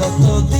কতদিন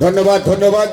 ধন্যবাদ ধন্যবাদ।